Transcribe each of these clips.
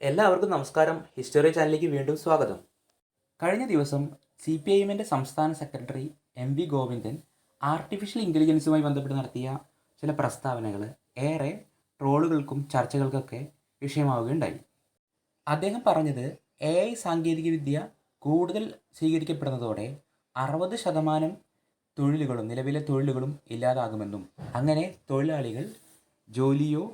എല്ലാവർക്കും നമസ്കാരം. ഹിസ്റ്ററി ചാനലിലേക്ക് വീണ്ടും സ്വാഗതം. കഴിഞ്ഞ ദിവസം സി പി ഐ എമ്മിന്റെ സംസ്ഥാന secretary M V Govindan artificial ഇന്റലിജൻസുമായി ബന്ധപ്പെട്ട് നടത്തിയ ചില പ്രസ്താവനകൾ ഏറെ ട്രോളുകൾക്കും ചർച്ചകൾക്കൊക്കെ വിഷയമാവുകയുണ്ടായി. അദ്ദേഹം പറഞ്ഞത് എ ഐ സാങ്കേതികവിദ്യ കൂടുതൽ സ്വീകരിക്കപ്പെടുന്നതോടെ അറുപത് ശതമാനം തൊഴിലുകളും നിലവിലെ തൊഴിലുകളും ഇല്ലാതാകുമെന്നും അങ്ങനെ തൊഴിലാളികൾ ജോലിയോ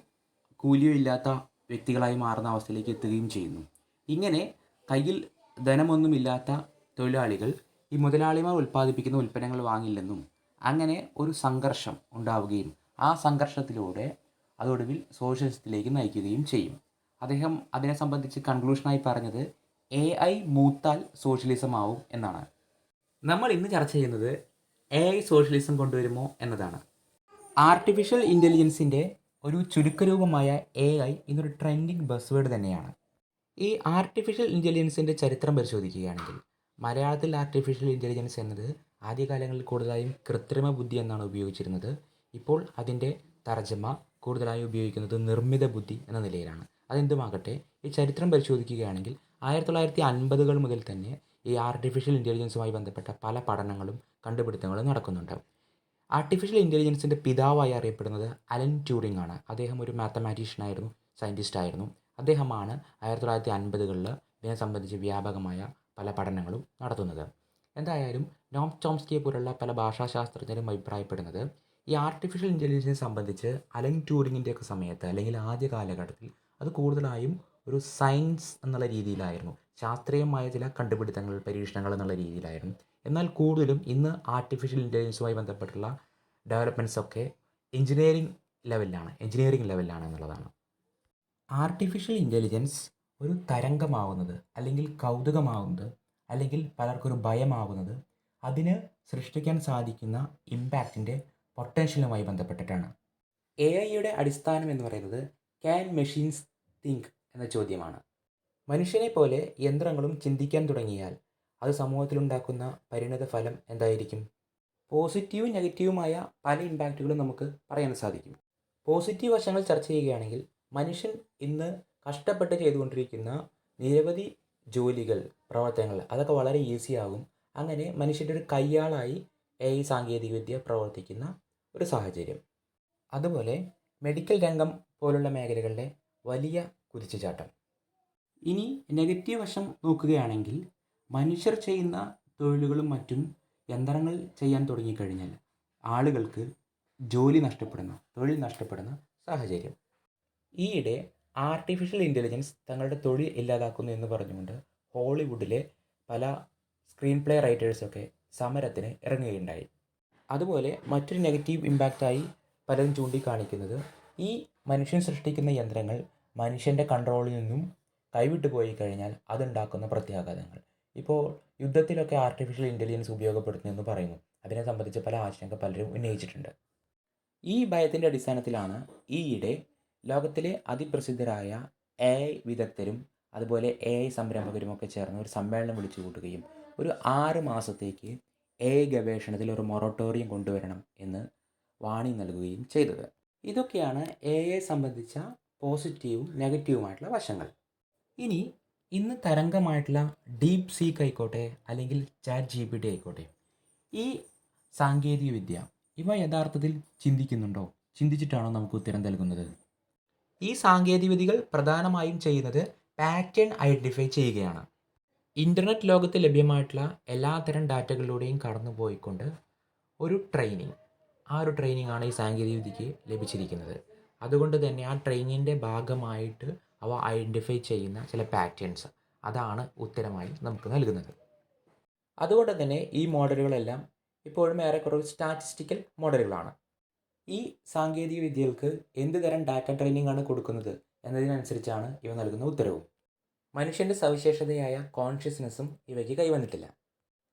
കൂലിയോ ഇല്ലാത്ത വ്യക്തികളായി മാറുന്ന അവസ്ഥയിലേക്ക് എത്തുകയും ചെയ്യുന്നു. ഇങ്ങനെ കയ്യിൽ ധനമൊന്നുമില്ലാത്ത തൊഴിലാളികൾ ഈ മുതലാളിമാർ ഉൽപ്പാദിപ്പിക്കുന്ന ഉൽപ്പന്നങ്ങൾ വാങ്ങില്ലെന്നും അങ്ങനെ ഒരു സംഘർഷം ഉണ്ടാവുകയും ആ സംഘർഷത്തിലൂടെ അതൊടുവിൽ സോഷ്യലിസത്തിലേക്ക് നയിക്കുകയും ചെയ്യും. അദ്ദേഹം അതിനെ സംബന്ധിച്ച് കൺക്ലൂഷനായി പറഞ്ഞത് എ ഐ മൂത്താൽ സോഷ്യലിസം ആവും എന്നാണ്. നമ്മൾ ഇന്ന് ചർച്ച ചെയ്യുന്നത് എ ഐ സോഷ്യലിസം കൊണ്ടുവരുമോ എന്നതാണ്. ആർട്ടിഫിഷ്യൽ ഇന്റലിജൻസിന്റെ ഒരു ചുരുക്കരൂപമായ എ ഐ ഇന്നൊരു ട്രെൻഡിങ് ബസ് വേർഡ് തന്നെയാണ്. ഈ ആർട്ടിഫിഷ്യൽ ഇന്റലിജൻസിന്റെ ചരിത്രം പരിശോധിക്കുകയാണെങ്കിൽ മലയാളത്തിൽ ആർട്ടിഫിഷ്യൽ ഇന്റലിജൻസ് എന്നത് ആദ്യകാലങ്ങളിൽ കൂടുതലായും കൃത്രിമ ബുദ്ധി എന്നാണ് ഉപയോഗിച്ചിരുന്നത്. ഇപ്പോൾ അതിന്റെ തർജമ കൂടുതലായി ഉപയോഗിക്കുന്നത് നിർമ്മിത ബുദ്ധി എന്ന നിലയിലാണ്. അതെന്തുമാകട്ടെ ഈ ചരിത്രം പരിശോധിക്കുകയാണെങ്കിൽ ആയിരത്തി തൊള്ളായിരത്തി അൻപതുകൾ മുതൽ തന്നെ ഈ ആർട്ടിഫിഷ്യൽ ഇന്റലിജൻസുമായി ബന്ധപ്പെട്ട പല പഠനങ്ങളും കണ്ടുപിടുത്തങ്ങളും നടക്കുന്നുണ്ട്. ആർട്ടിഫിഷ്യൽ ഇന്റലിജൻസിന്റെ പിതാവായി അറിയപ്പെടുന്നത് അലൻ ട്യൂറിംഗ് ആണ്. അദ്ദേഹം ഒരു മാത്തമാറ്റീഷ്യൻ ആയിരുന്നു സയന്റിസ്റ്റ് ആയിരുന്നു. അദ്ദേഹമാണ് ആയിരത്തി തൊള്ളായിരത്തി അൻപതുകളിൽ ഇതിനെ സംബന്ധിച്ച് വ്യാപകമായ പല പഠനങ്ങളും നടത്തുന്നത്. എന്തായാലും നോം ചോംസ്കിയെ പോലുള്ള പല ഭാഷാശാസ്ത്രജ്ഞരും അഭിപ്രായപ്പെടുന്നത് ഈ ആർട്ടിഫിഷ്യൽ ഇന്റലിജൻസിനെ സംബന്ധിച്ച് അലൻ ട്യൂറിങ്ങിന്റെയൊക്കെ സമയത്ത് അല്ലെങ്കിൽ ആദ്യ കാലഘട്ടത്തിൽ അത് കൂടുതലായും ഒരു സയൻസ് എന്നുള്ള രീതിയിലായിരുന്നു. ശാസ്ത്രീയമായ ചില കണ്ടുപിടുത്തങ്ങൾ പരീക്ഷണങ്ങൾ എന്നുള്ള രീതിയിലായിരുന്നു. എന്നാൽ കൂടുതലും ഇന്ന് ആർട്ടിഫിഷ്യൽ ഇന്റലിജൻസുമായി ബന്ധപ്പെട്ടുള്ള ഡെവലപ്മെന്റ്സ് ഒക്കെ എഞ്ചിനീയറിംഗ് ലെവലിലാണ് എഞ്ചിനീയറിംഗ് ലെവലിലാണ് എന്നുള്ളതാണ്. ആർട്ടിഫിഷ്യൽ ഇന്റലിജൻസ് ഒരു തരംഗമാവുന്നത് അല്ലെങ്കിൽ കൗതുകമാവുന്നത് അല്ലെങ്കിൽ പലർക്കൊരു ഭയമാവുന്നത് അതിന് സൃഷ്ടിക്കാൻ സാധിക്കുന്ന ഇമ്പാക്റ്റിന്റെ പൊട്ടൻഷ്യലുമായി ബന്ധപ്പെട്ടിട്ടാണ്. എ ഐയുടെ അടിസ്ഥാനം എന്ന് പറയുന്നത് ക്യാൻ മെഷീൻസ് തിങ്ക് എന്ന ചോദ്യമാണ്. മനുഷ്യനെ പോലെ യന്ത്രങ്ങളും ചിന്തിക്കാൻ തുടങ്ങിയാൽ അത് സമൂഹത്തിലുണ്ടാക്കുന്ന പരിണത ഫലം എന്തായിരിക്കും പോസിറ്റീവും നെഗറ്റീവുമായ പല ഇമ്പാക്റ്റുകളും നമുക്ക് പറയാൻ സാധിക്കും. പോസിറ്റീവ് വശങ്ങൾ ചർച്ച ചെയ്യുകയാണെങ്കിൽ മനുഷ്യൻ ഇന്ന് കഷ്ടപ്പെട്ട് ചെയ്തുകൊണ്ടിരിക്കുന്ന നിരവധി ജോലികൾ പ്രവർത്തനങ്ങൾ അതൊക്കെ വളരെ ഈസി ആകും. അങ്ങനെ മനുഷ്യന്റെ ഒരു കയ്യാളായി എ ഐ സാങ്കേതികവിദ്യ പ്രവർത്തിക്കുന്ന ഒരു സാഹചര്യം. അതുപോലെ മെഡിക്കൽ രംഗം പോലുള്ള മേഖലകളിലെ വലിയ കുതിച്ചുചാട്ടം. ഇനി നെഗറ്റീവ് വശം നോക്കുകയാണെങ്കിൽ മനുഷ്യർ ചെയ്യുന്ന തൊഴിലുകളും മറ്റും യന്ത്രങ്ങൾ ചെയ്യാൻ തുടങ്ങിക്കഴിഞ്ഞാൽ ആളുകൾക്ക് ജോലി നഷ്ടപ്പെടുന്ന തൊഴിൽ നഷ്ടപ്പെടുന്ന സാഹചര്യം. ഈയിടെ ആർട്ടിഫിഷ്യൽ ഇന്റലിജൻസ് തങ്ങളുടെ തൊഴിൽ ഇല്ലാതാക്കുന്നു എന്ന് പറഞ്ഞുകൊണ്ട് ഹോളിവുഡിലെ പല സ്ക്രീൻ പ്ലേ റൈറ്റേഴ്സൊക്കെ സമരത്തിന് ഇറങ്ങുകയുണ്ടായി. അതുപോലെ മറ്റൊരു നെഗറ്റീവ് ഇമ്പാക്റ്റായി പലരും ചൂണ്ടിക്കാണിക്കുന്നത് ഈ മനുഷ്യൻ സൃഷ്ടിക്കുന്ന യന്ത്രങ്ങൾ മനുഷ്യന്റെ കൺട്രോളിൽ നിന്നും കൈവിട്ടു പോയി കഴിഞ്ഞാൽ അതുണ്ടാക്കുന്ന പ്രത്യാഘാതങ്ങൾ. ഇപ്പോൾ യുദ്ധത്തിലൊക്കെ ആർട്ടിഫിഷ്യൽ ഇന്റലിജൻസ് ഉപയോഗപ്പെടുത്തുന്നു എന്ന് പറയുന്നു. അതിനെ സംബന്ധിച്ച് പല ആശങ്ക പലരും ഉന്നയിച്ചിട്ടുണ്ട്. ഈ ഭയത്തിന്റെ അടിസ്ഥാനത്തിലാണ് ഈയിടെ ലോകത്തിലെ അതിപ്രസിദ്ധരായ എ ഐ വിദഗ്ധരും അതുപോലെ എ ഐ സംരംഭകരും ഒക്കെ ചേർന്ന് ഒരു സമ്മേളനം വിളിച്ചു കൂട്ടുകയും ഒരു ആറ് മാസത്തേക്ക് എ ഐ ഗവേഷണത്തിൽ ഒരു മൊറട്ടോറിയം കൊണ്ടുവരണം എന്ന് വാണി നൽകുകയും ചെയ്തത്. ഇതൊക്കെയാണ് എ ഐ സംബന്ധിച്ച പോസിറ്റീവും നെഗറ്റീവുമായിട്ടുള്ള വശങ്ങൾ. ഇനി ഇന്ന് തരംഗമായിട്ടുള്ള ഡീപ് സീക്ക് ആയിക്കോട്ടെ അല്ലെങ്കിൽ ചാറ്റ് ജി പി ടി ആയിക്കോട്ടെ ഈ സാങ്കേതികവിദ്യ ഇവ യഥാർത്ഥത്തിൽ ചിന്തിക്കുന്നുണ്ടോ? ചിന്തിച്ചിട്ടാണോ നമുക്ക് ഉത്തരം നൽകുന്നത്? ഈ സാങ്കേതികവിദ്യകൾ പ്രധാനമായും ചെയ്യുന്നത് പാറ്റേൺ ഐഡന്റിഫൈ ചെയ്യുകയാണ്. ഇന്റർനെറ്റ് ലോകത്ത് ലഭ്യമായിട്ടുള്ള എല്ലാത്തരം ഡാറ്റകളിലൂടെയും കടന്നു പോയിക്കൊണ്ട് ഒരു ട്രെയിനിങ് ആ ഒരു ട്രെയിനിങ് ആണ് ഈ സാങ്കേതികവിദ്യയ്ക്ക് ലഭിച്ചിരിക്കുന്നത്. അതുകൊണ്ട് തന്നെ ആ ട്രെയിനിങ്ങിന്റെ ഭാഗമായിട്ട് അവ ഐഡന്റിഫൈ ചെയ്യുന്ന ചില പാറ്റേൺസ് അതാണ് ഉത്തരമായി നമുക്ക് നൽകുന്നത്. അതുകൊണ്ട് തന്നെ ഈ മോഡലുകളെല്ലാം ഇപ്പോഴും ഏറെക്കുറെ സ്റ്റാറ്റിസ്റ്റിക്കൽ മോഡലുകളാണ്. ഈ സാങ്കേതിക വിദ്യകൾക്ക് എന്ത് തരം ഡാറ്റ ട്രെയിനിങ് ആണ് കൊടുക്കുന്നത് എന്നതിനനുസരിച്ചാണ് ഇവ നൽകുന്ന ഉത്തരവും. മനുഷ്യന്റെ സവിശേഷതയായ കോൺഷ്യസ്നെസ്സും ഇവയ്ക്ക് കൈവന്നിട്ടില്ല.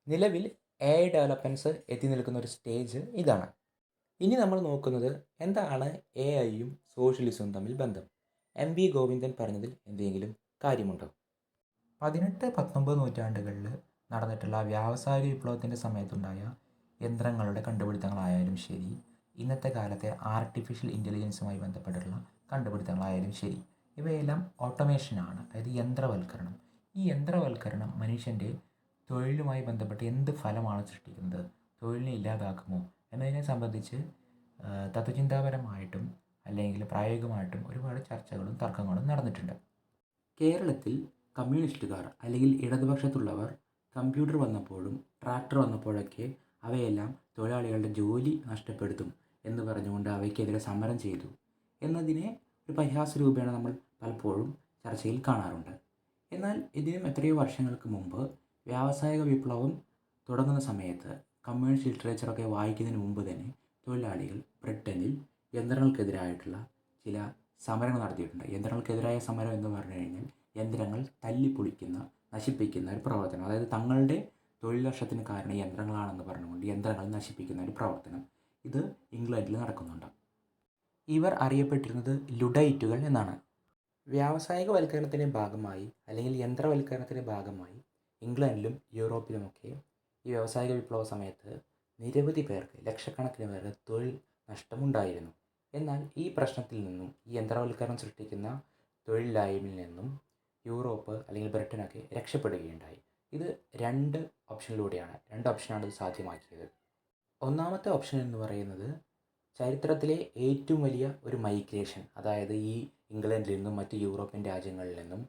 നിലവിൽ എ ഐ ഡെവലപ്മെന്റ്സ് എത്തി നിൽക്കുന്ന ഒരു സ്റ്റേജ് ഇതാണ്. ഇനി നമ്മൾ നോക്കുന്നത് എന്താണ് എ ഐയും സോഷ്യലിസവും തമ്മിൽ ബന്ധം. എം വി ഗോവിന്ദൻ പറഞ്ഞതിൽ എന്തെങ്കിലും കാര്യമുണ്ടോ? പതിനെട്ട് പത്തൊമ്പത് നൂറ്റാണ്ടുകളിൽ നടന്നിട്ടുള്ള വ്യാവസായിക വിപ്ലവത്തിന്റെ സമയത്തുണ്ടായ യന്ത്രങ്ങളുടെ കണ്ടുപിടുത്തങ്ങളായാലും ശരി ഇന്നത്തെ കാലത്തെ ആർട്ടിഫിഷ്യൽ ഇന്റലിജൻസുമായി ബന്ധപ്പെട്ടിട്ടുള്ള കണ്ടുപിടുത്തങ്ങളായാലും ശരി ഇവയെല്ലാം ഓട്ടോമേഷനാണ് അതായത് യന്ത്രവൽക്കരണം. ഈ യന്ത്രവൽക്കരണം മനുഷ്യന്റെ തൊഴിലുമായി ബന്ധപ്പെട്ട് എന്ത് ഫലമാണ് സൃഷ്ടിക്കുന്നത്? തൊഴിലിനെ ഇല്ലാതാക്കുമോ? എന്നതിനെ സംബന്ധിച്ച് തത്വചിന്താപരമായിട്ടും അല്ലെങ്കിൽ പ്രായോഗികമായിട്ടും ഒരുപാട് ചർച്ചകളും തർക്കങ്ങളും നടന്നിട്ടുണ്ട്. കേരളത്തിൽ കമ്മ്യൂണിസ്റ്റുകാർ അല്ലെങ്കിൽ ഇടതുപക്ഷത്തുള്ളവർ കമ്പ്യൂട്ടർ വന്നപ്പോഴും ട്രാക്ടർ വന്നപ്പോഴൊക്കെ അവയെല്ലാം തൊഴിലാളികളുടെ ജോലി നഷ്ടപ്പെടുത്തും എന്ന് പറഞ്ഞുകൊണ്ട് അവയ്ക്കെതിരെ സമരം ചെയ്തു. എന്നതിനെ ഒരു പരിഹാസ രൂപേണ നമ്മൾ പലപ്പോഴും ചർച്ചയിൽ കാണാറുണ്ട്. എന്നാൽ ഇതിനും എത്രയോ വർഷങ്ങൾക്ക് മുമ്പ് വ്യാവസായിക വിപ്ലവം തുടങ്ങുന്ന സമയത്ത് കമ്മ്യൂണിസ്റ്റ് ലിറ്ററേച്ചറൊക്കെ വായിക്കുന്നതിന് മുമ്പ് തന്നെ തൊഴിലാളികൾ ബ്രിട്ടനിൽ യന്ത്രങ്ങൾക്കെതിരായിട്ടുള്ള ചില സമരങ്ങൾ നടത്തിയിട്ടുണ്ട്. യന്ത്രങ്ങൾക്കെതിരായ സമരം എന്ന് പറഞ്ഞു കഴിഞ്ഞാൽ യന്ത്രങ്ങൾ തല്ലിപ്പൊളിക്കുന്ന നശിപ്പിക്കുന്ന ഒരു പ്രവർത്തനം. അതായത് തങ്ങളുടെ തൊഴിൽ നഷ്ടത്തിന് കാരണം യന്ത്രങ്ങളാണെന്ന് പറഞ്ഞുകൊണ്ട് യന്ത്രങ്ങൾ നശിപ്പിക്കുന്ന ഒരു പ്രവർത്തനം ഇത് ഇംഗ്ലണ്ടിൽ നടക്കുന്നുണ്ട്. ഇവർ അറിയപ്പെട്ടിരുന്നത് ലുഡൈറ്റുകൾ എന്നാണ്. വ്യാവസായികവൽക്കരണത്തിന്റെ ഭാഗമായി അല്ലെങ്കിൽ യന്ത്രവൽക്കരണത്തിന്റെ ഭാഗമായി ഇംഗ്ലണ്ടിലും യൂറോപ്പിലുമൊക്കെ ഈ വ്യാവസായിക വിപ്ലവ സമയത്ത് നിരവധി പേർക്ക് ലക്ഷക്കണക്കിന് പേർക്ക് തൊഴിൽ നഷ്ടമുണ്ടായിരുന്നു. എന്നാൽ ഈ പ്രശ്നത്തിൽ നിന്നും ഈ യന്ത്രവൽക്കരണം സൃഷ്ടിക്കുന്ന തൊഴിലില്ലായ്മയിൽ നിന്നും യൂറോപ്പ് അല്ലെങ്കിൽ ബ്രിട്ടനൊക്കെ രക്ഷപ്പെടുകയുണ്ടായി. ഇത് രണ്ട് ഓപ്ഷനിലൂടെയാണ് രണ്ട് ഓപ്ഷനാണ് ഇത് സാധ്യമാക്കിയത്. ഒന്നാമത്തെ ഓപ്ഷൻ എന്ന് പറയുന്നത് ചരിത്രത്തിലെ ഏറ്റവും വലിയ ഒരു മൈഗ്രേഷൻ അതായത് ഈ ഇംഗ്ലണ്ടിൽ നിന്നും മറ്റ് യൂറോപ്യൻ രാജ്യങ്ങളിൽ നിന്നും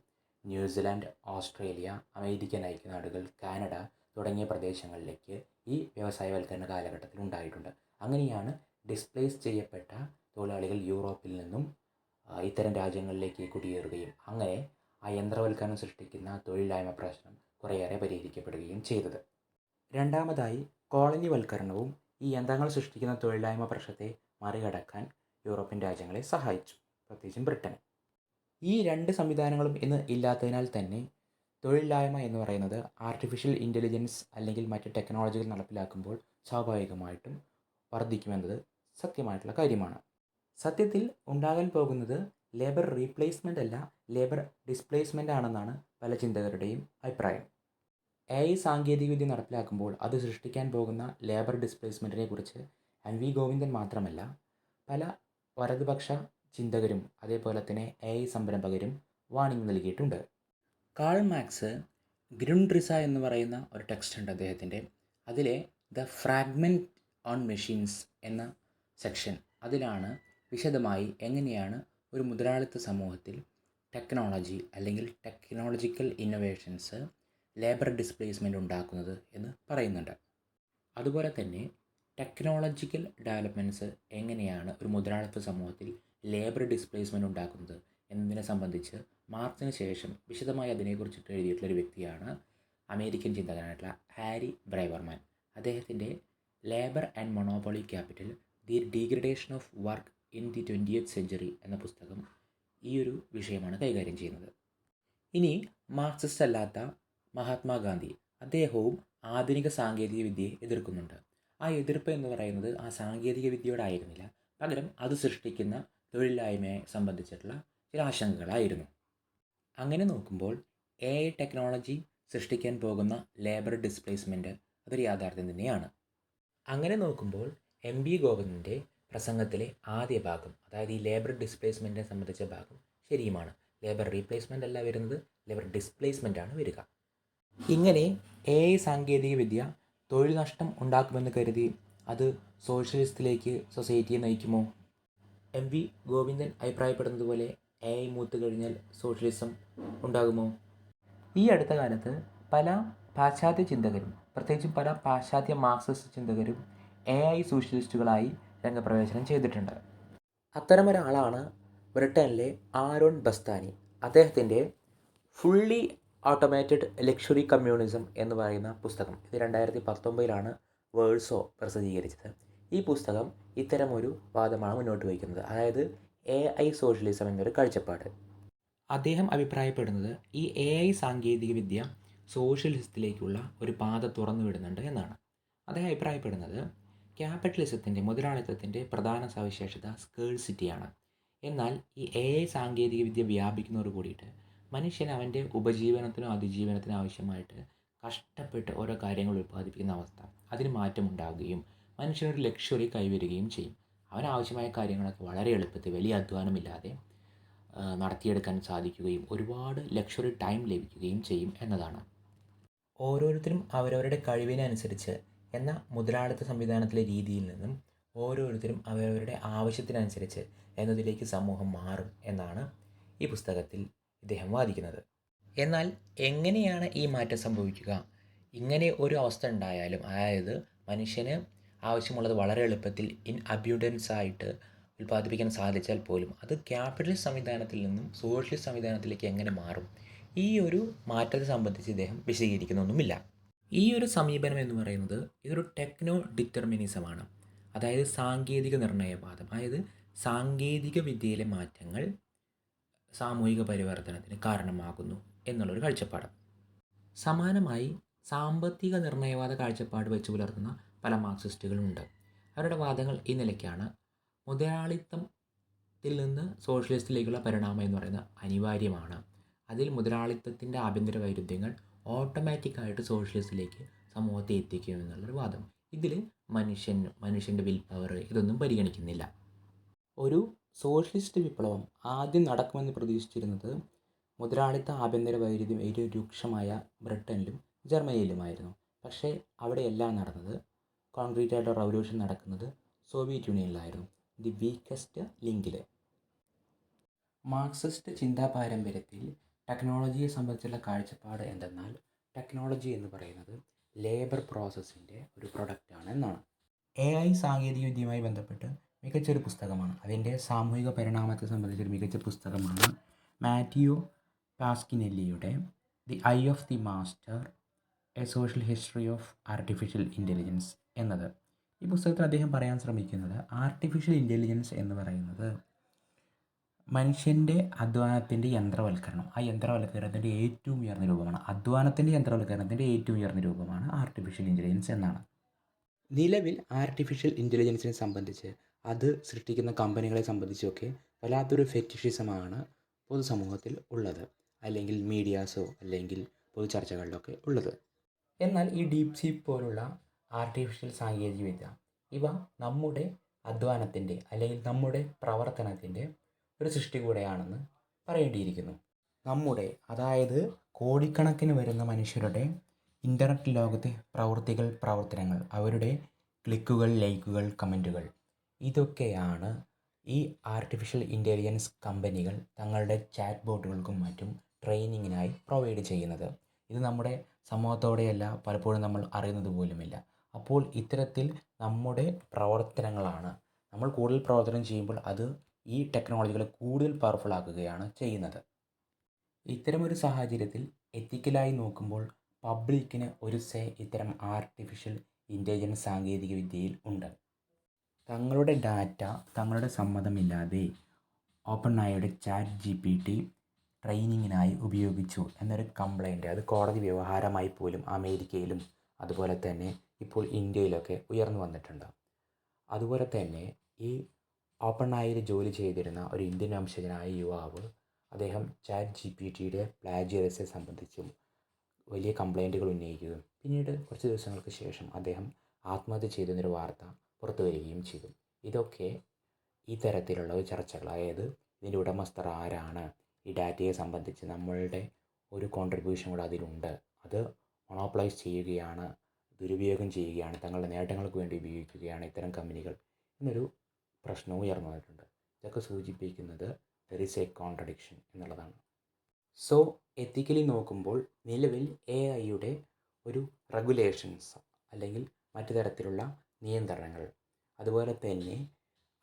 ന്യൂസിലാൻഡ് ഓസ്ട്രേലിയ അമേരിക്കൻ ഐക്യനാടുകൾ കാനഡ തുടങ്ങിയ പ്രദേശങ്ങളിലേക്ക് ഈ വ്യവസായവൽക്കരണ കാലഘട്ടത്തിൽ ഉണ്ടായിട്ടുണ്ട്. അങ്ങനെയാണ് ഡിസ്പ്ലേസ് ചെയ്യപ്പെട്ട തൊഴിലാളികൾ യൂറോപ്പിൽ നിന്നും ഇത്തരം രാജ്യങ്ങളിലേക്ക് കുടിയേറുകയും അങ്ങനെ ആ യന്ത്രവൽക്കരണം സൃഷ്ടിക്കുന്ന തൊഴിലില്ലായ്മ പ്രശ്നം കുറേയേറെ പരിഹരിക്കപ്പെടുകയും ചെയ്തത്. രണ്ടാമതായി കോളനിവൽക്കരണവും ഈ യന്ത്രങ്ങൾ സൃഷ്ടിക്കുന്ന തൊഴിലില്ലായ്മ പ്രശ്നത്തെ മറികടക്കാൻ യൂറോപ്യൻ രാജ്യങ്ങളെ സഹായിച്ചു പ്രത്യേകിച്ചും ബ്രിട്ടൻ ഈ രണ്ട് സംവിധാനങ്ങളും ഇന്ന് ഇല്ലാത്തതിനാൽ തന്നെ തൊഴിലില്ലായ്മ എന്ന് പറയുന്നത് ആർട്ടിഫിഷ്യൽ ഇന്റലിജൻസ് അല്ലെങ്കിൽ മറ്റ് ടെക്നോളജികൾ നടപ്പിലാക്കുമ്പോൾ സ്വാഭാവികമായിട്ടും വർദ്ധിക്കുമെന്നത് സത്യമായിട്ടുള്ള കാര്യമാണ്. സത്യത്തിൽ ഉണ്ടാകാൻ പോകുന്നത് ലേബർ റീപ്ലേസ്മെന്റ് അല്ല ലേബർ ഡിസ്പ്ലേസ്മെന്റ് ആണെന്നാണ് പല ചിന്തകരുടെയും അഭിപ്രായം. എ ഐ സാങ്കേതികവിദ്യ നടപ്പിലാക്കുമ്പോൾ അത് സൃഷ്ടിക്കാൻ പോകുന്ന ലേബർ ഡിസ്പ്ലേസ്മെന്റിനെ കുറിച്ച് എം വി ഗോവിന്ദൻ മാത്രമല്ല പല വലതുപക്ഷ ചിന്തകരും അതേപോലെ തന്നെ എ ഐ സംരംഭകരും വാണിംഗ് നൽകിയിട്ടുണ്ട്. കാൾ മാക്സ് ഗ്രുൺഡ്രിസ എന്ന് പറയുന്ന ഒരു ടെക്സ്റ്റ് ഉണ്ട് അദ്ദേഹത്തിന്റെ. അതിലെ ദ ഫ്രാഗ്മെന്റ് ഓൺ മെഷീൻസ് എന്ന സെക്ഷൻ അതിലാണ് വിശദമായി എങ്ങനെയാണ് ഒരു മുതലാളിത്ത സമൂഹത്തിൽ ടെക്നോളജി അല്ലെങ്കിൽ ടെക്നോളജിക്കൽ ഇന്നൊവേഷൻസ് ലേബർ ഡിസ്പ്ലേസ്മെന്റ് ഉണ്ടാക്കുന്നത് എന്ന് പറയുന്നുണ്ട്. അതുപോലെ തന്നെ ടെക്നോളജിക്കൽ ഡെവലപ്മെന്റ്സ് എങ്ങനെയാണ് ഒരു മുതലാളിത്ത സമൂഹത്തിൽ ലേബർ ഡിസ്പ്ലേസ്മെന്റ് ഉണ്ടാക്കുന്നത് എന്നതിനെ സംബന്ധിച്ച് മാർച്ചിന് ശേഷം വിശദമായി അതിനെക്കുറിച്ചിട്ട് എഴുതിയിട്ടുള്ള ഒരു വ്യക്തിയാണ് അമേരിക്കൻ ചിന്തകനായിട്ടുള്ള ഹാരി ബ്രൈവർമാൻ. അദ്ദേഹത്തിന്റെ labour and monopoly capital the degradation of work in the twentieth century എന്ന പുസ്തകം ഈ ഒരു വിഷയമാണ് കൈകാര്യം ചെയ്യുന്നത്. ഇനി മാർക്സിസ്റ്റ് അല്ലാത്ത മഹാത്മാഗാന്ധി അദ്ദേഹവും ആധുനിക സാങ്കേതിക വിദ്യയെ എതിർക്കുന്നുണ്ട്. ആ എതിർപ്പ് എന്ന് പറയുന്നത് ആ സാങ്കേതിക വിദ്യയോടായിരുന്നില്ല പകരം അത് സൃഷ്ടിക്കുന്ന തൊഴിലില്ലായ്മയെ സംബന്ധിച്ചിട്ടുള്ള ചില ആശങ്കകളായിരുന്നു. അങ്ങനെ നോക്കുമ്പോൾ എ ഐ ടെക്നോളജി സൃഷ്ടിക്കാൻ പോകുന്ന ലേബർ ഡിസ്പ്ലേസ്മെന്റ് അതൊരു യാഥാർത്ഥ്യം തന്നെയാണ്. അങ്ങനെ നോക്കുമ്പോൾ എം ബി ഗോവിന്ദന്റെ പ്രസംഗത്തിലെ ആദ്യ ഭാഗം അതായത് ഈ ലേബർ ഡിസ്പ്ലേസ്മെന്റിനെ സംബന്ധിച്ച ഭാഗം ശരിയുമാണ്. ലേബർ റീപ്ലേസ്മെന്റ് അല്ല വരുന്നത് ലേബർ ഡിസ്പ്ലേസ്മെന്റ് ആണ് വരിക. ഇങ്ങനെ എ ഐ സാങ്കേതികവിദ്യ തൊഴിൽ നഷ്ടം ഉണ്ടാക്കുമെന്ന് കരുതി അത് സോഷ്യലിസ്റ്റിലേക്ക് സൊസൈറ്റിയെ നയിക്കുമോ? എം വി ഗോവിന്ദൻ അഭിപ്രായപ്പെടുന്നത് പോലെ എ ഐ മൂത്ത് കഴിഞ്ഞാൽ സോഷ്യലിസം ഉണ്ടാകുമോ? ഈ അടുത്ത കാലത്ത് പല പാശ്ചാത്യ ചിന്തകരും പ്രത്യേകിച്ചും പല പാശ്ചാത്യ മാർക്സിസ്റ്റ് ചിന്തകരും എ ഐ സോഷ്യലിസ്റ്റുകളായി രംഗപ്രവേശനം ചെയ്തിട്ടുണ്ട്. അത്തരമൊരാളാണ് ബ്രിട്ടനിലെ ആരോൺ ബസ്താനി. അദ്ദേഹത്തിന്റെ ഫുള്ളി ഓട്ടോമാറ്റഡ് ലക്ഷറി കമ്മ്യൂണിസം എന്ന് പറയുന്ന പുസ്തകം. ഇത് രണ്ടായിരത്തി പത്തൊമ്പതിലാണ് വേൾസോ പ്രസിദ്ധീകരിച്ചത്. ഈ പുസ്തകം ഇത്തരമൊരു വാദമാണ് മുന്നോട്ട് വയ്ക്കുന്നത്. അതായത് എ ഐ സോഷ്യലിസം എന്നൊരു കാഴ്ചപ്പാട്. അദ്ദേഹം അഭിപ്രായപ്പെടുന്നത് ഈ എ ഐ സാങ്കേതികവിദ്യ സോഷ്യലിസത്തിലേക്കുള്ള ഒരു പാത തുറന്നു വിടുന്നുണ്ട് എന്നാണ്. അദ്ദേഹം അഭിപ്രായപ്പെടുന്നത് ക്യാപിറ്റലിസത്തിന്റെ മുതലാളിത്തത്തിന്റെ പ്രധാന സവിശേഷത സ്കേഴ്സിറ്റിയാണ്. എന്നാൽ ഈ എ ഐ സാങ്കേതികവിദ്യ വ്യാപിക്കുന്നതോട് കൂടിയിട്ട് മനുഷ്യൻ അവന്റെ ഉപജീവനത്തിനോ അതിജീവനത്തിനോ ആവശ്യമായിട്ട് കഷ്ടപ്പെട്ട് ഓരോ കാര്യങ്ങൾ ഉൽപ്പാദിപ്പിക്കുന്ന അവസ്ഥ. അതിന് മാറ്റമുണ്ടാകുകയും മനുഷ്യനൊരു ലക്ഷറി കൈവരുകയും ചെയ്യും. അവനാവശ്യമായ കാര്യങ്ങളൊക്കെ വളരെ എളുപ്പത്തിൽ വലിയ അധ്വാനമില്ലാതെ നടത്തിയെടുക്കാൻ സാധിക്കുകയും ഒരുപാട് ലക്ഷറി ടൈം ലഭിക്കുകയും ചെയ്യും എന്നതാണ്. ഓരോരുത്തരും അവരവരുടെ കഴിവിനനുസരിച്ച് എന്ന മുതലാളിത്ത സംവിധാനത്തിലെ രീതിയിൽ നിന്നും ഓരോരുത്തരും അവരവരുടെ ആവശ്യത്തിനനുസരിച്ച് എന്നതിലേക്ക് സമൂഹം മാറും എന്നാണ് ഈ പുസ്തകത്തിൽ ഇദ്ദേഹം വാദിക്കുന്നത്. എന്നാൽ എങ്ങനെയാണ് ഈ മാറ്റം സംഭവിക്കുക? ഇങ്ങനെ ഒരു അവസ്ഥ ഉണ്ടായാലും അതായത് മനുഷ്യന് ആവശ്യമുള്ളത് വളരെ എളുപ്പത്തിൽ ഇൻ അബ്യൂഡൻസ് ആയിട്ട് ഉൽപ്പാദിപ്പിക്കാൻ സാധിച്ചാൽ പോലും അത് ക്യാപിറ്റലിസ്റ്റ് സംവിധാനത്തിൽ നിന്നും സോഷ്യലിസ്റ്റ് സംവിധാനത്തിലേക്ക് എങ്ങനെ മാറും? ഈ ഒരു മാറ്റത്തെ സംബന്ധിച്ച് ഇദ്ദേഹം വിശദീകരിക്കുന്നൊന്നുമില്ല. ഈ ഒരു സമീപനം എന്ന് പറയുന്നത് ഇതൊരു ടെക്നോ ഡിറ്റർമിനിസമാണ് അതായത് സാങ്കേതിക നിർണയവാദം അതായത് സാങ്കേതിക വിദ്യയിലെ മാറ്റങ്ങൾ സാമൂഹിക പരിവർത്തനത്തിന് കാരണമാകുന്നു എന്നുള്ളൊരു കാഴ്ചപ്പാട്. സമാനമായി സാമ്പത്തിക നിർണയവാദ കാഴ്ചപ്പാട് വെച്ച് പുലർത്തുന്ന പല മാർക്സിസ്റ്റുകളുമുണ്ട്. അവരുടെ വാദങ്ങൾ ഈ നിലയ്ക്കാണ്. മുതലാളിത്തത്തിൽ നിന്ന് സോഷ്യലിസ്റ്റിലേക്കുള്ള പരിണാമം എന്ന് പറയുന്നത് അനിവാര്യമാണ്. അതിൽ മുതലാളിത്തത്തിന്റെ ആഭ്യന്തര വൈരുദ്ധ്യങ്ങൾ ഓട്ടോമാറ്റിക്കായിട്ട് സോഷ്യലിസത്തിലേക്ക് സമൂഹത്തെ എത്തിക്കും എന്നുള്ളൊരു വാദം. ഇതിൽ മനുഷ്യൻ മനുഷ്യന്റെ വിൽ പവർ ഇതൊന്നും പരിഗണിക്കുന്നില്ല. ഒരു സോഷ്യലിസ്റ്റ് വിപ്ലവം ആദ്യം നടക്കുമെന്ന് പ്രതീക്ഷിച്ചിരുന്നത് മുതലാളിത്ത ആഭ്യന്തര വൈരുദ്ധ്യം ഏറെ രൂക്ഷമായ ബ്രിട്ടനിലും ജർമ്മനിയിലുമായിരുന്നു. പക്ഷേ അവിടെയെല്ലാം നടന്നത് കോൺക്രീറ്റ് ആയിട്ടുള്ള റവല്യൂഷൻ നടക്കുന്നത് സോവിയറ്റ് യൂണിയനിലായിരുന്നു ദി വീക്കസ്റ്റ് ലിങ്കിൽ മാർക്സിസ്റ്റ് ചിന്താ പാരമ്പര്യത്തിൽ ടെക്നോളജിയെ സംബന്ധിച്ചുള്ള കാഴ്ചപ്പാട് എന്തെന്നാൽ ടെക്നോളജി എന്ന് പറയുന്നത് ലേബർ പ്രോസസ്സിന്റെ ഒരു പ്രൊഡക്റ്റാണ് എന്നാണ്. എ ഐ സാങ്കേതികവിദ്യയുമായി ബന്ധപ്പെട്ട് മികച്ചൊരു പുസ്തകമാണ്. അതിന്റെ സാമൂഹിക പരിണാമത്തെ സംബന്ധിച്ചൊരു മികച്ച പുസ്തകമാണ് Matteo പാസ്കിനെല്ലിയുടെ the eye of the master a social history of artificial intelligence എന്നത്. ഈ പുസ്തകത്തിൽ അദ്ദേഹം പറയാൻ ശ്രമിക്കുന്നത് ആർട്ടിഫിഷ്യൽ ഇന്റലിജൻസ് എന്ന് പറയുന്നത് മനുഷ്യന്റെ അധ്വാനത്തിന്റെ യന്ത്രവൽക്കരണം. ആ യന്ത്രവൽക്കരണത്തിന്റെ ഏറ്റവും ഉയർന്ന രൂപമാണ്. അധ്വാനത്തിന്റെ യന്ത്രവൽക്കരണത്തിന്റെ ഏറ്റവും ഉയർന്ന രൂപമാണ് ആർട്ടിഫിഷ്യൽ ഇന്റലിജൻസ് എന്നാണ്. നിലവിൽ ആർട്ടിഫിഷ്യൽ ഇന്റലിജൻസിനെ സംബന്ധിച്ച് അത് സൃഷ്ടിക്കുന്ന കമ്പനികളെ സംബന്ധിച്ചൊക്കെ വല്ലാത്തൊരു ഫെറ്റിഷിസമാണ് പൊതുസമൂഹത്തിൽ ഉള്ളത്. അല്ലെങ്കിൽ മീഡിയാസോ അല്ലെങ്കിൽ പൊതു ചർച്ചകളിലൊക്കെ ഉള്ളത്. എന്നാൽ ഈ ഡീപ് സീ പോലുള്ള ആർട്ടിഫിഷ്യൽ സാങ്കേതികവിദ്യ ഇവ നമ്മുടെ അധ്വാനത്തിന്റെ അല്ലെങ്കിൽ നമ്മുടെ പ്രവർത്തനത്തിന്റെ ഒരു സൃഷ്ടി കൂടെയാണെന്ന് പറയേണ്ടിയിരിക്കുന്നു. നമ്മുടെ അതായത് കോടിക്കണക്കിന് വരുന്ന മനുഷ്യരുടെ ഇന്റർനെറ്റ് ലോകത്തെ പ്രവൃത്തികൾ പ്രവർത്തനങ്ങൾ അവരുടെ ക്ലിക്കുകൾ ലൈക്കുകൾ കമന്റുകൾ ഇതൊക്കെയാണ് ഈ ആർട്ടിഫിഷ്യൽ ഇന്റലിജൻസ് കമ്പനികൾ തങ്ങളുടെ ചാറ്റ് ബോട്ടുകൾക്കും മറ്റും ട്രെയിനിങ്ങിനായി പ്രൊവൈഡ് ചെയ്യുന്നത്. ഇത് നമ്മുടെ സമൂഹത്തോടെയല്ല പലപ്പോഴും നമ്മൾ അറിയുന്നത് പോലുമില്ല. അപ്പോൾ ഇത്തരത്തിൽ നമ്മുടെ പ്രവർത്തനങ്ങളാണ്. നമ്മൾ കൂടുതൽ പ്രവർത്തനം ചെയ്യുമ്പോൾ അത് ഈ ടെക്നോളജികൾ കൂടുതൽ പവർഫുൾ ആക്കുകയാണ് ചെയ്യുന്നത്. ഇത്തരമൊരു സാഹചര്യത്തിൽ എത്തിക്കലായി നോക്കുമ്പോൾ പബ്ലിക്കിന് ഒരു സേ ഇത്തരം ആർട്ടിഫിഷ്യൽ ഇന്റലിജൻസ് സാങ്കേതിക വിദ്യയിൽ ഉണ്ട്. തങ്ങളുടെ ഡാറ്റ തങ്ങളുടെ സമ്മതമില്ലാതെ ഓപ്പൺ ആയുടെ ചാറ്റ് ജി പി ടി ട്രെയിനിങ്ങിനായി ഉപയോഗിച്ചു എന്നൊരു കംപ്ലൈന്റ് അത് കോടതി വ്യവഹാരമായി പോലും അമേരിക്കയിലും അതുപോലെ തന്നെ ഇപ്പോൾ ഇന്ത്യയിലൊക്കെ ഉയർന്നു വന്നിട്ടുണ്ട്. അതുപോലെ തന്നെ ഈ ഓപ്പൺ ആയിൽ ജോലി ചെയ്തിരുന്ന ഒരു ഇന്ത്യൻ വംശജനായ യുവാവ് അദ്ദേഹം ചാറ്റ് ജി പി ടിയുടെ പ്ലാജിയറിസത്തെ സംബന്ധിച്ചും വലിയ കംപ്ലൈന്റുകൾ ഉന്നയിക്കുകയും പിന്നീട് കുറച്ച് ദിവസങ്ങൾക്ക് ശേഷം അദ്ദേഹം ആത്മഹത്യ ചെയ്തെന്നൊരു വാർത്ത പുറത്തു വരികയും ചെയ്തു. ഇതൊക്കെ ഈ തരത്തിലുള്ള ഒരു ചർച്ചകൾ അതായത് ഇതിന്റെ ഉടമസ്ഥർ ആരാണ് ഈ ഡാറ്റയെ സംബന്ധിച്ച് നമ്മളുടെ ഒരു കോൺട്രിബ്യൂഷൻ കൂടെ അതിലുണ്ട് അത് മൊണോപ്ലൈസ് ചെയ്യുകയാണ് ദുരുപയോഗം ചെയ്യുകയാണ് തങ്ങളുടെ നേട്ടങ്ങൾക്ക് വേണ്ടി ഉപയോഗിക്കുകയാണ് ഇത്തരം കമ്പനികൾ എന്നൊരു പ്രശ്നവും ഉയർന്നു വന്നിട്ടുണ്ട് ഇതൊക്കെ സൂചിപ്പിക്കുന്നത് ദർ ഈസ് എ കോൺട്രഡിക്ഷൻ എന്നുള്ളതാണ്. സോ എത്തിക്കലി നോക്കുമ്പോൾ നിലവിൽ എ ഐയുടെ ഒരു റെഗുലേഷൻസ് അല്ലെങ്കിൽ മറ്റു തരത്തിലുള്ള നിയന്ത്രണങ്ങൾ അതുപോലെ തന്നെ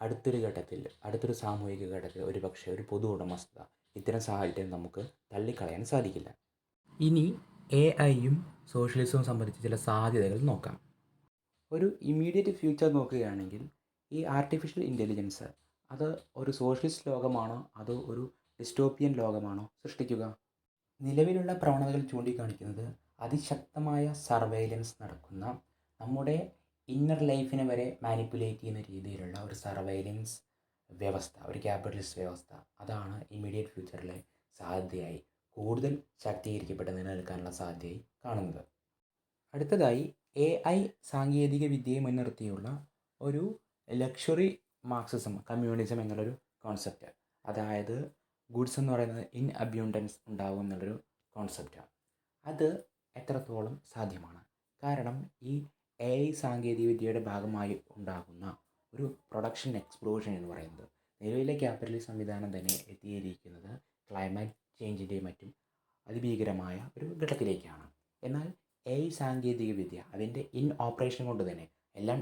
അടുത്തൊരു ഘട്ടത്തിൽ അടുത്തൊരു സാമൂഹിക ഘട്ടത്തിൽ ഒരു പക്ഷേ ഒരു പൊതു ഉടമസ്ഥത ഇത്തരം സാഹചര്യം നമുക്ക് തള്ളിക്കളയാൻ സാധിക്കില്ല. ഇനി എ ഐയും സോഷ്യലിസവും സംബന്ധിച്ച് ചില സാധ്യതകൾ നോക്കാം. ഒരു ഇമ്മീഡിയറ്റ് ഫ്യൂച്ചർ നോക്കുകയാണെങ്കിൽ ഈ ആർട്ടിഫിഷ്യൽ ഇന്റലിജൻസ് അത് ഒരു സോഷ്യലിസ്റ്റ് ലോകമാണോ? അതോ ഒരു ഡിസ്റ്റോപ്പിയൻ ലോകമാണോ? സൃഷ്ടിക്കുക. നിലവിലുള്ള പ്രവണതകൾ ചൂണ്ടിക്കാണിക്കുന്നത് അതിശക്തമായ സർവൈലൻസ് നടക്കുന്ന നമ്മുടെ ഇന്നർ ലൈഫിനെ വരെ മാനിപ്പുലേറ്റ് ചെയ്യുന്ന രീതിയിലുള്ള ഒരു സർവൈലൻസ് വ്യവസ്ഥ ഒരു ക്യാപിറ്റലിസ്റ്റ് വ്യവസ്ഥ. അതാണ് ഇമ്മീഡിയറ്റ് ഫ്യൂച്ചറിലെ സാധ്യതയായി കൂടുതൽ ശാക്തീകരിക്കപ്പെട്ട് നിലനിൽക്കാനുള്ള സാധ്യതയായി കാണുന്നത്. അടുത്തതായി എ ഐ സാങ്കേതിക വിദ്യയെ മുൻനിർത്തിയുള്ള ഒരു ലക്ഷറി മാർക്സിസം കമ്മ്യൂണിസം എന്നുള്ളൊരു കോൺസെപ്റ്റ് അതായത് ഗുഡ്സ് എന്ന് പറയുന്നത് ഇൻ അബ്യൂണ്ടൻസ് ഉണ്ടാകും എന്നുള്ളൊരു കോൺസെപ്റ്റാണ് അത് എത്രത്തോളം സാധ്യമാണ്? കാരണം ഈ എ ഐ സാങ്കേതികവിദ്യയുടെ ഭാഗമായി ഉണ്ടാകുന്ന ഒരു പ്രൊഡക്ഷൻ എക്സ്പ്ലോഷൻ എന്ന് പറയുന്നത് നിലവിലെ ക്യാപിറ്റലിസ്റ്റ് സംവിധാനം തന്നെ എത്തിയിരിക്കുന്നത് ക്ലൈമാറ്റ് ചേഞ്ചിന്റെയും മറ്റും അതിഭീകരമായ ഒരു ഘട്ടത്തിലേക്കാണ്. എന്നാൽ എ സാങ്കേതികവിദ്യ അതിന്റെ ഇൻ ഓപ്പറേഷൻ കൊണ്ട് തന്നെ എല്ലാം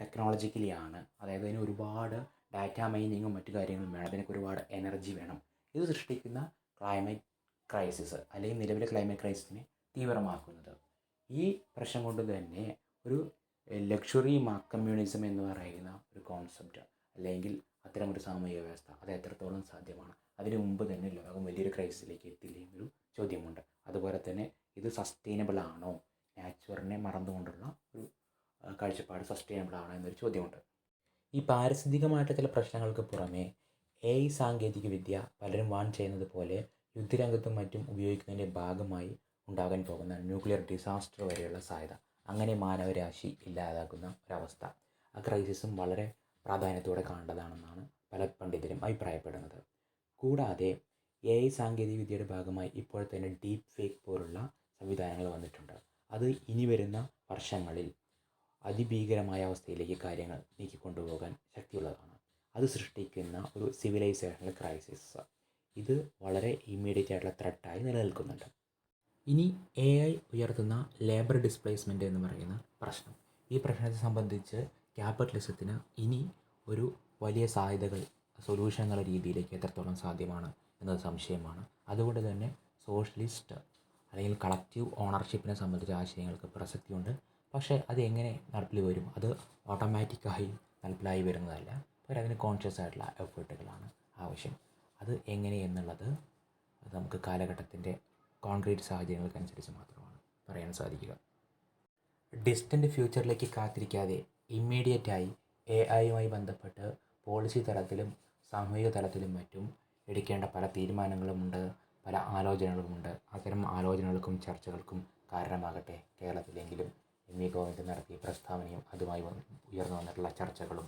ടെക്നോളജിക്കലി ആണ്. അതായത് അതിന് ഒരുപാട് ഡാറ്റ മൈനിങ്ങും മറ്റു കാര്യങ്ങളും വേണം. അതിനൊക്കെ ഒരുപാട് എനർജി വേണം. ഇത് സൃഷ്ടിക്കുന്ന ക്ലൈമറ്റ് ക്രൈസിസ് അല്ലെങ്കിൽ നിലവിലെ ക്ലൈമറ്റ് ക്രൈസിസിനെ തീവ്രമാക്കുന്നത്. ഈ പ്രശ്നം കൊണ്ട് തന്നെ ഒരു ലക്ഷറി കമ്മ്യൂണിസം എന്ന് പറയുന്ന ഒരു കോൺസെപ്റ്റ് അല്ലെങ്കിൽ അത്തരം ഒരു സാമൂഹിക വ്യവസ്ഥ അത് എത്രത്തോളം സാധ്യമാണ്? അതിനു മുമ്പ് തന്നെ ലോകം വലിയൊരു ക്രൈസിസിലേക്ക് എത്തില്ലേ എന്നൊരു ചോദ്യമുണ്ട്. അതുപോലെ തന്നെ ഇത് സസ്റ്റൈനബിൾ ആണോ? നാച്ചുറിനെ മറന്നുകൊണ്ടുള്ള ഒരു കാഴ്ചപ്പാട് സസ്റ്റൈനബിൾ ആണോ എന്നൊരു ചോദ്യമുണ്ട്. ഈ പാരിസ്ഥിതികമായിട്ടുള്ള ചില പ്രശ്നങ്ങൾക്ക് പുറമേ എ ഐ സാങ്കേതികവിദ്യ പലരും വാൺ ചെയ്യുന്നത് പോലെ യുദ്ധരംഗത്തും മറ്റും ഉപയോഗിക്കുന്നതിന്റെ ഭാഗമായി ഉണ്ടാകാൻ പോകുന്ന ന്യൂക്ലിയർ ഡിസാസ്റ്റർ വരെയുള്ള സാധ്യത അങ്ങനെ മാനവരാശി ഇല്ലാതാക്കുന്ന ഒരവസ്ഥ. ആ ക്രൈസിസും വളരെ പ്രാധാന്യത്തോടെ കാണേണ്ടതാണെന്നാണ് പല പണ്ഡിതരും അഭിപ്രായപ്പെടുന്നത്. കൂടാതെ എ ഐ സാങ്കേതികവിദ്യയുടെ ഭാഗമായി ഇപ്പോൾ തന്നെ ഡീപ്പ് ഫേക്ക് പോലുള്ള സംവിധാനങ്ങൾ വന്നിട്ടുണ്ട്. അത് ഇനി വരുന്ന വർഷങ്ങളിൽ അതിഭീകരമായ അവസ്ഥയിലേക്ക് കാര്യങ്ങൾ നീക്കിക്കൊണ്ടുപോകാൻ ശക്തിയുള്ളതാണ്. അത് സൃഷ്ടിക്കുന്ന ഒരു സിവിലൈസേഷണൽ ക്രൈസിസ് ഇത് വളരെ ഇമ്മീഡിയറ്റ് ആയിട്ടുള്ള ത്രെട്ടായി നിലനിൽക്കുന്നുണ്ട്. ഇനി എ ഐ ഉയർത്തുന്ന ലേബർ ഡിസ്പ്ലേസ്മെന്റ് എന്ന് പറയുന്ന പ്രശ്നം. ഈ പ്രശ്നത്തെ സംബന്ധിച്ച് ക്യാപിറ്റലിസത്തിന് ഇനി ഒരു വലിയ സാധ്യതകൾ സൊല്യൂഷൻ എന്നുള്ള രീതിയിലേക്ക് എത്രത്തോളം സാധ്യമാണ് എന്നത് സംശയമാണ്. അതുകൊണ്ട് തന്നെ സോഷ്യലിസ്റ്റ് അല്ലെങ്കിൽ കളക്റ്റീവ് ഓണർഷിപ്പിനെ സംബന്ധിച്ച ആശയങ്ങൾക്ക് പ്രസക്തിയുണ്ട്. പക്ഷേ അത് എങ്ങനെ നടപ്പിൽ വരും? അത് ഓട്ടോമാറ്റിക്കായി നടപ്പിലായി വരുന്നതല്ല. പകരം അതിന് കോൺഷ്യസ് ആയിട്ടുള്ള എഫേർട്ടുകളാണ് ആവശ്യം. അത് എങ്ങനെ എന്നുള്ളത് നമുക്ക് കാലഘട്ടത്തിന്റെ കോൺക്രീറ്റ് സാഹചര്യങ്ങൾക്കനുസരിച്ച് മാത്രമാണ് പറയാൻ സാധിക്കുക. ഡിസ്റ്റന്റ് ഫ്യൂച്ചറിലേക്ക് കാത്തിരിക്കാതെ ഇമ്മീഡിയറ്റായി എ ഐയുമായി ബന്ധപ്പെട്ട് പോളിസി തലത്തിലും സാമൂഹിക തലത്തിലും മറ്റും എടുക്കേണ്ട പല തീരുമാനങ്ങളുമുണ്ട് പല ആലോചനകളുമുണ്ട്. അത്തരം ആലോചനകൾക്കും ചർച്ചകൾക്കും കാരണമാകട്ടെ കേരളത്തിലെങ്കിലും. എം വി ഗോവിന്ദൻ നടത്തിയ പ്രസ്താവനയും അതുമായി ഉയർന്നു വന്നിട്ടുള്ള ചർച്ചകളും